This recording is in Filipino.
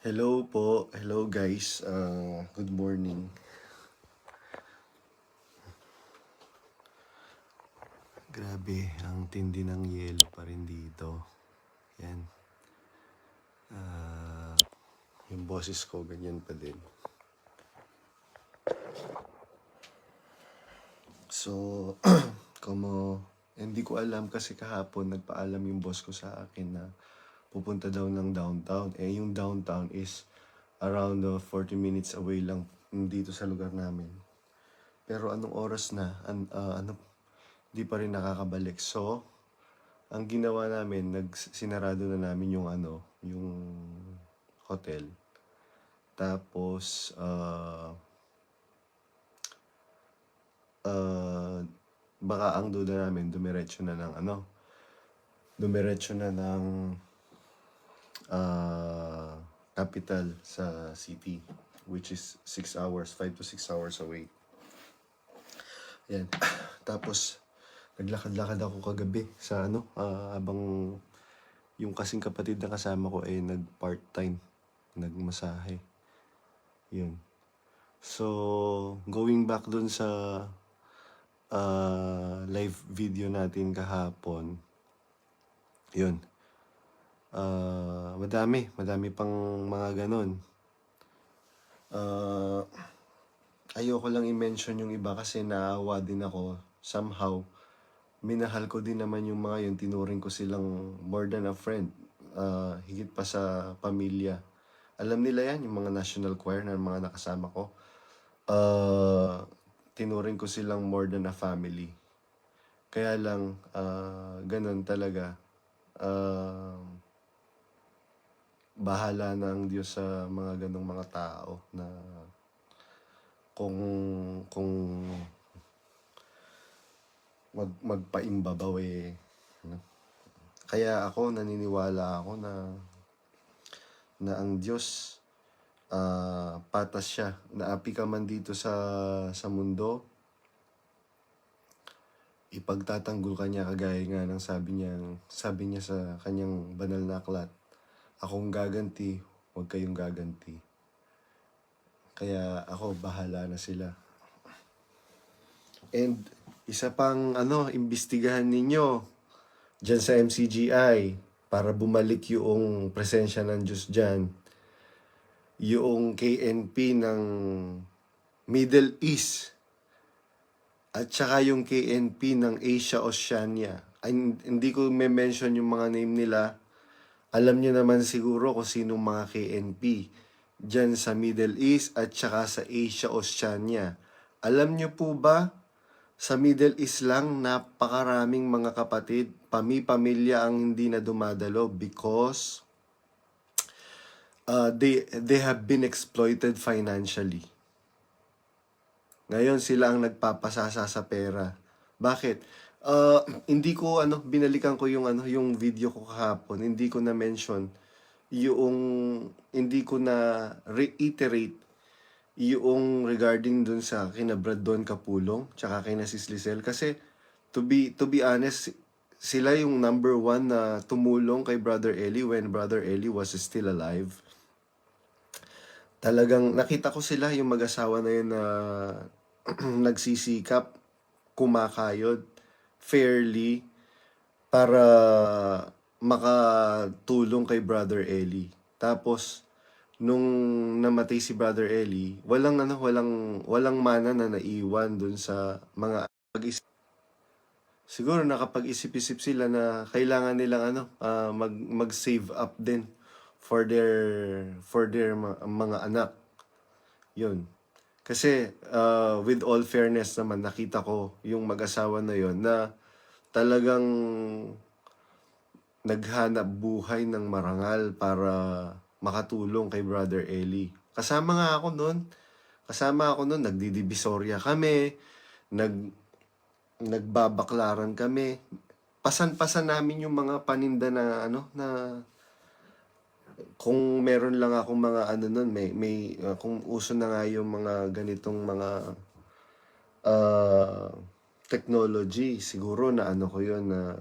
Hello po. Hello guys. Uh, good morning. Grabe, ang tindi ng yelo pa rin dito. Yan. Ah, yung boses ko, ganyan pa din. So, como, hindi ko alam kasi kahapon nagpaalam yung boss ko sa akin na pupunta daw ng downtown. Eh, yung downtown is around uh, 40 minutes away lang dito sa lugar namin. Pero anong oras na? An, ah, ano, di pa rin nakakabalik. So, ang ginawa namin, nagsinarado na namin yung ano, yung hotel. Tapos, ah, ah, baka ang duda namin, dumiretso na ng ano, dumiretso na ng ah, capital sa city, which is 6 hours, 5 to 6 hours away. Yan. Tapos, naglakad-lakad ako kagabi sa ano, ah, habang yung kasing kapatid na kasama ko ay nag-part-time, nagmasahe. Yun. So, going back dun sa ah, live video natin kahapon, yun. Ah, madami, madami pang mga ganon. Ah, ayoko lang i-mention yung iba kasi naawa din ako. Somehow, minahal ko din naman yung mga yun. Tinuring ko silang more than a friend. Ah, higit pa sa pamilya. Alam nila yan, yung mga national choir na mga nakasama ko. Ah, tinuring ko silang more than a family. Kaya lang, ah, ganun talaga. Ah, bahala na ang Diyos sa mga ganong mga tao na kung kung mag magpaimbabaw eh no? kaya ako naniniwala ako na na ang Diyos ah, patas siya naapi ka man dito sa sa mundo ipagtatanggol ka niya kagaya nga ng sabi niya sabi niya sa kanyang banal na aklat akong gaganti huwag kayong gaganti kaya ako bahala na sila And isa pang ano, imbestigahan ninyo dyan sa MCGI para bumalik yung presensya ng Diyos dyan. Yung KNP ng Middle East at saka yung KNP ng Asia Oceania. Ay, hindi ko may mention yung mga name nila. Alam niyo naman siguro kung sinong mga KNP dyan sa Middle East at saka sa Asia Oceania. Alam niyo po ba sa Middle East lang, napakaraming mga kapatid, pami-pamilya ang hindi na dumadalo because uh, they, they have been exploited financially. Ngayon sila ang nagpapasasa sa pera. Bakit? Uh, hindi ko ano binalikan ko yung ano yung video ko kahapon. Hindi ko na mention yung hindi ko na reiterate yung regarding dun sa kina Brad Don Kapulong tsaka kay na Sis Lisel kasi to be to be honest sila yung number one na tumulong kay Brother Eli when Brother Eli was still alive. Talagang nakita ko sila yung mag-asawa na yun na nagsisikap, kumakayod fairly para makatulong kay Brother Eli. Tapos nung namatay si Brother Eli, walang ano, walang walang mana na naiwan dun sa mga pag-isip. Siguro nakapag-isip-isip sila na kailangan nilang ano, ah, mag mag-save up din for their for their mga anak. 'Yun. Kasi ah, with all fairness naman nakita ko yung mag-asawa na 'yon na talagang naghanap buhay ng marangal para makatulong kay Brother Eli. Kasama nga ako noon. Kasama ako noon, nagdidivisoria kami, nag nagbabaklaran kami. Pasan-pasan namin yung mga paninda na ano na kung meron lang akong mga ano noon, may may uh, kung uso na nga yung mga ganitong mga uh, technology, siguro na ano ko yun na